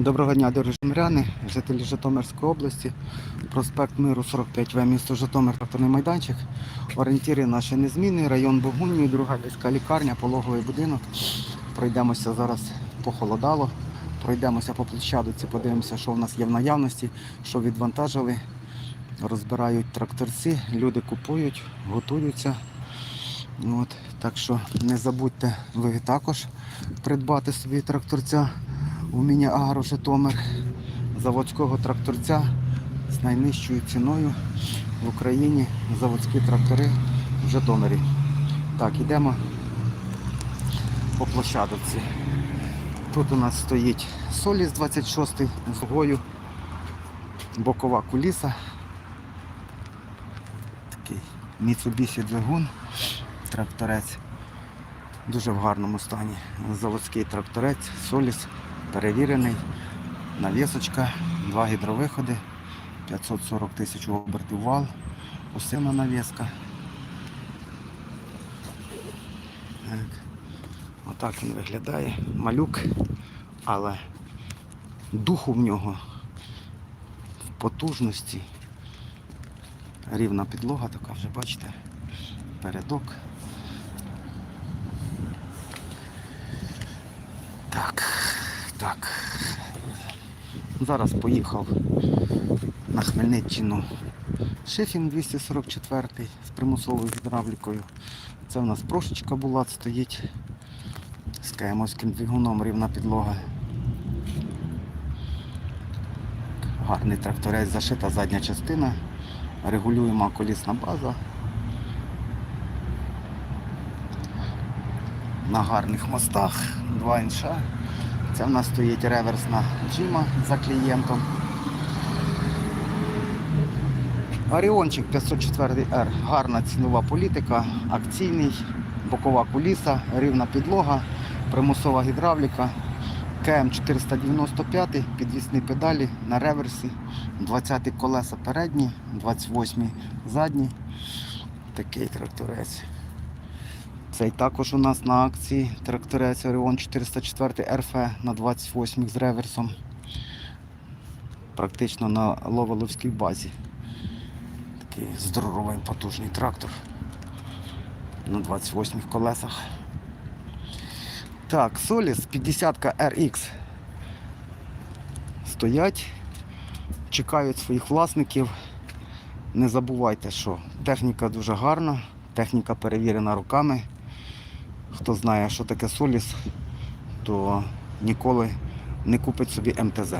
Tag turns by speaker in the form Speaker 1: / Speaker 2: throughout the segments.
Speaker 1: Доброго дня, дорогі житомиряни, жителі Житомирської області. Проспект Миру 45В, місто Житомир, тракторний майданчик. Орієнтири наші незмінні, район Богунії, друга міська лікарня, пологовий будинок. Пройдемося зараз похолодало. Пройдемося по площадці, подивимося, що в нас є в наявності, що відвантажили. Розбирають тракторці, люди купують, готуються. От, так що не забудьте ви також придбати собі тракторця у міні Агро заводського тракторця з найнижчою ціною в Україні заводські трактори в Житомирі. Так, йдемо по площадці. Тут у нас стоїть Соліс 26 з гою, бокова куліса. Такий Mitsubishi двигун, тракторець. Дуже в гарному стані. Заводський тракторець, Соліс, перевірений, навісочка, два гідровиходи, 540 тисяч обертів вал, усина навіска. Так. Отак він виглядає. Малюк, але духу в нього в потужності. Рівна підлога така вже, бачите, передок. Так, так. Зараз поїхав на Хмельниччину Шефін 244 з примусовою гідравлікою. Це в нас прошечка була, стоїть з КМовським двигуном рівна підлога. Гарний тракторець, зашита задня частина, регулюєма колісна база. на гарних мостах, два інша. Це в нас стоїть реверсна джима за клієнтом. Оріончик 504R, гарна цінова політика, акційний, бокова куліса, рівна підлога, примусова гідравліка, КМ 495, підвісні педалі на реверсі, 20 колеса передні, 28 задні. Такий тракторець. Цей також у нас на акції тракторець Orion 404 РФ на 28 з реверсом. Практично на ловеловській базі. Такий здоровий потужний трактор на 28 колесах. Так, Solis 50 RX стоять, чекають своїх власників. Не забувайте, що техніка дуже гарна, техніка перевірена руками. Хто знає, що таке соліс, то ніколи не купить собі МТЗ.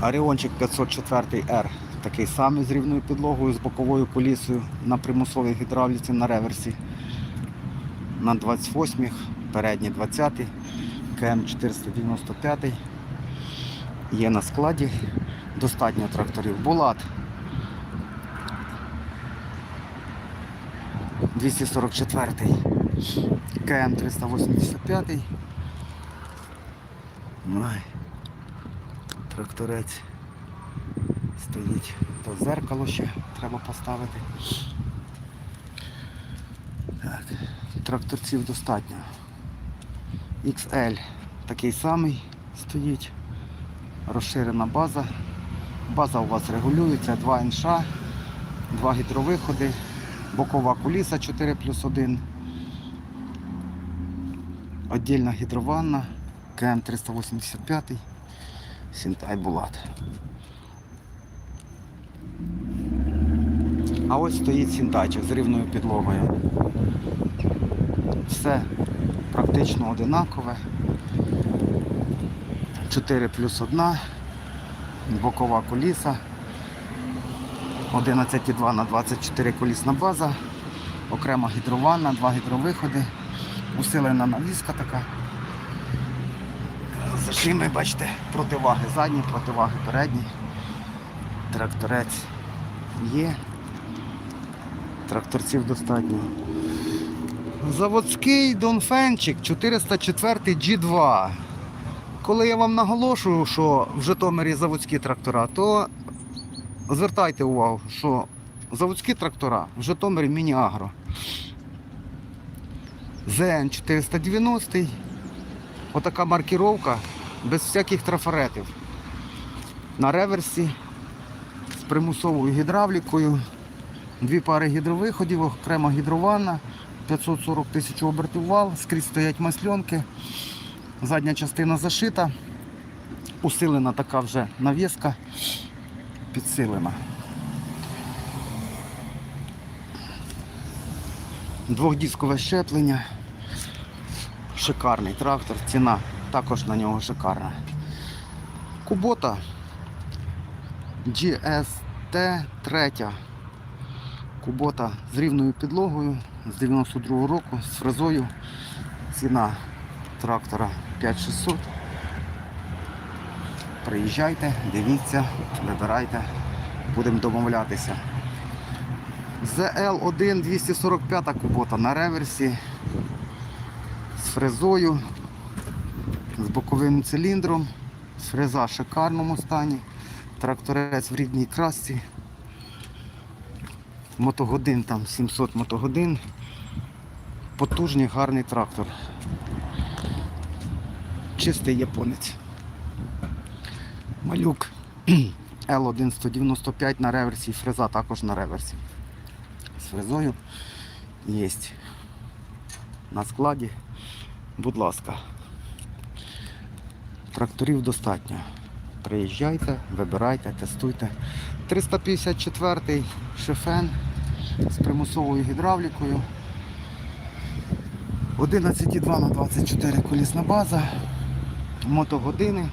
Speaker 1: Аріончик 504R такий самий з рівною підлогою, з боковою колісою на примусовій гідравліці на реверсі. На 28-х, передні 20-й, КМ 495 є на складі. Достатньо тракторів. Булат 244 КМ 385 Ой, тракторець стоїть то зеркало ще треба поставити. Так, тракторців достатньо. XL такий самий стоїть, розширена база. База у вас регулюється, два інша, два гідровиходи, бокова куліса 4 плюс 1. Отдільна гідрованна, КМ 385, Сінтай Булат. А ось стоїть сінтайчик з рівною підлогою. Все практично одинакове. 4 плюс 1, бокова коліса. 11,2 на 24 колісна база, окрема гідрованна, два гідровиходи, усилена навіска така. За шими, бачите, противаги задні, противаги передні. Тракторець є. Тракторців достатньо. Заводський Донфенчик 404 G2. Коли я вам наголошую, що в Житомирі заводські трактора, то звертайте увагу, що заводські трактора в Житомирі міні-агро. ЗН 490. Отака маркіровка без всяких трафаретів. На реверсі з примусовою гідравлікою. Дві пари гідровиходів, окрема гідрованна, 540 тисяч обертів вал, скрізь стоять масльонки. Задня частина зашита. Усилена така вже навіска, підсилена. Двохдіскове щеплення. Шикарний трактор, ціна також на нього шикарна. Кубота GST 3. Кубота з рівною підлогою з 92 року з фрезою. Ціна трактора 5600. Приїжджайте, дивіться, вибирайте, будемо домовлятися. ZL1 245 кубота на реверсі з фрезою, з боковим циліндром, фреза в шикарному стані, тракторець в рідній красці, мотогодин там 700 мотогодин, потужний гарний трактор. Чистий японець. Малюк L1 195 на реверсі, фреза також на реверсі. З фрезою є на складі. Будь ласка. Тракторів достатньо. Приїжджайте, вибирайте, тестуйте. 354-й шефен з примусовою гідравлікою. 11,2 на 24 колісна база, мотогодини,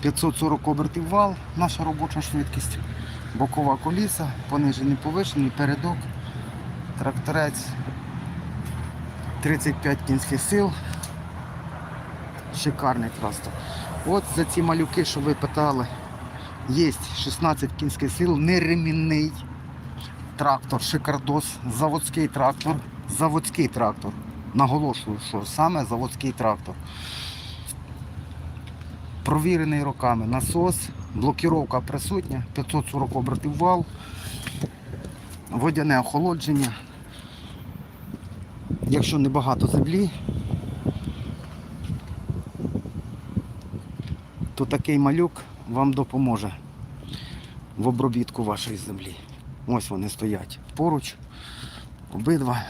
Speaker 1: 540 обертів вал, наша робоча швидкість, бокова коліса, понижений повишений, передок, тракторець 35 кінських сил. Шикарний просто. От за ці малюки, що ви питали, є 16 кінських сил, неремінний трактор, шикардос, заводський трактор, заводський трактор. Наголошую, що саме заводський трактор. Провірений роками насос, блокіровка присутня, 540 обертів вал, водяне охолодження. Якщо небагато землі, то такий малюк вам допоможе в обробітку вашої землі. Ось вони стоять поруч, обидва.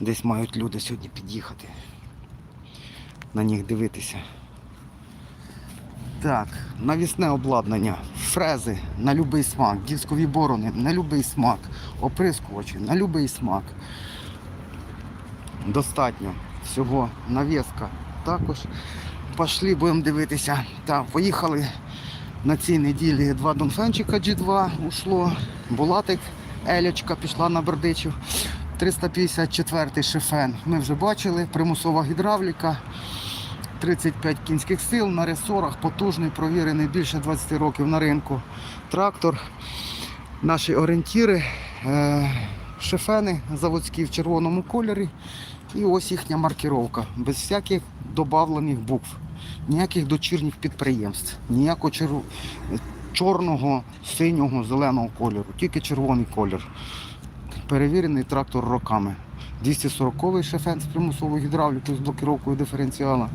Speaker 1: Десь мають люди сьогодні під'їхати. На них дивитися. Так, навісне обладнання, фрези на будь-який смак, дискові борони на будь-який смак, оприскувачі на будь-який смак. Достатньо всього навіска також. Пішли, будемо дивитися. Так, поїхали на цій неділі два донфенчика G2 ушло, Булатик, Елячка пішла на Бердичів. 354 шифен. Ми вже бачили, примусова гідравліка. 35 кінських сил на ресорах, потужний, провірений більше 20 років на ринку. Трактор. Наші орієнтіри, е, шифени заводські в червоному кольорі. І ось їхня маркіровка, без всяких додавлених букв, ніяких дочірніх підприємств, ніякого черв... чорного, синього, зеленого кольору, тільки червоний колір. Перевірений трактор роками. 240-й шефен з примусовою гідравлікою з блокіровкою диференціала.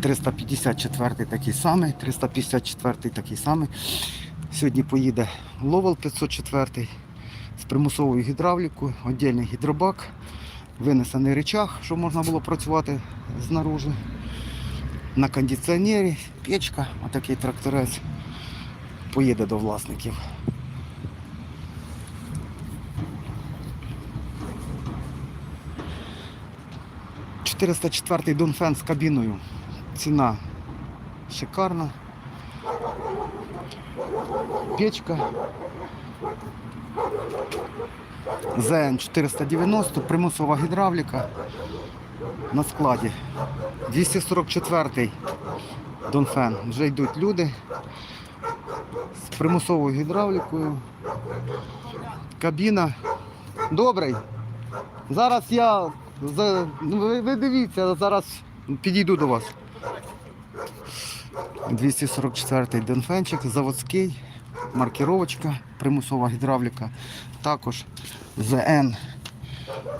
Speaker 1: 354 такий самий, 354 такий самий. Сьогодні поїде Ловел 504 з примусовою гідравлікою, віддільний гідробак, винесений речах, щоб можна було працювати знаружи. На кондиціонері, печка, отакий тракторець. Поїде до власників. – 404 Донфен з кабіною. Ціна шикарна. Печка. ЗН 490, примусова гідравліка на складі. 244 Донфен. Вже йдуть люди з примусовою гідравлікою. Кабіна. Добрий. Зараз я. За- ну, Ви, ви дивіться, зараз підійду до вас. 244-й Донфенчик, заводський, маркіровочка, примусова гідравліка. Також ЗН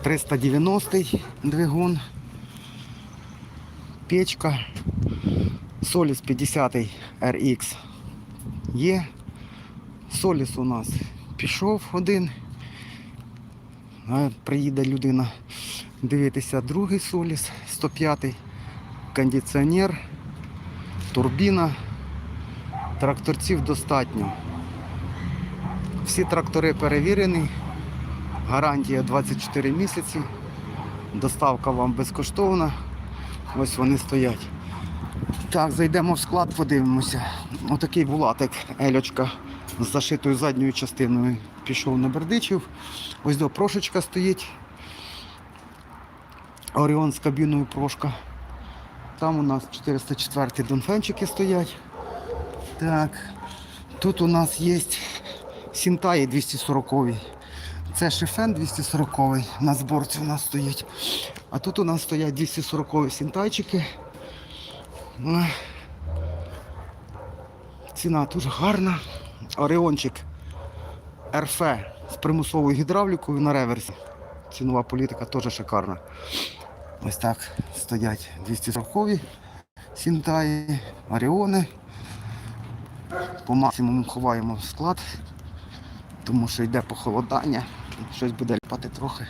Speaker 1: 390 двигун, печка, Соліс 50 RX є. Соліс у нас пішов один. Приїде людина дивитися другий Соліс 105-й, кондиціонер, турбіна. Тракторців достатньо. Всі трактори перевірені. Гарантія 24 місяці. Доставка вам безкоштовна. Ось вони стоять. Так, зайдемо в склад, подивимося. Отакий булатик Ельочка з зашитою задньою частиною пішов на Бердичів. Ось до прошечка стоїть. Оріон з кабіною прошка. Там у нас 404 донфенчики стоять. Так. Тут у нас є Сінтаї 240. Це шифен 240 на зборці у нас стоїть. А тут у нас стоять 240 сінтайчики. Ціна дуже гарна. Оріончик РФ з примусовою гідравлікою на реверсі. Цінова політика теж шикарна. Ось так стоять 240 сінтаї, оріони. По максимуму ховаємо склад, тому що йде похолодання, щось буде ліпати трохи.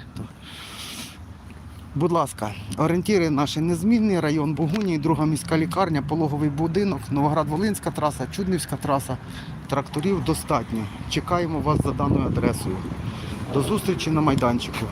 Speaker 1: Будь ласка, орієнтири наші незмінні, район Богунії, друга міська лікарня, пологовий будинок, Новоград-Волинська траса, Чуднівська траса. Тракторів достатньо. Чекаємо вас за даною адресою. До зустрічі на майданчику.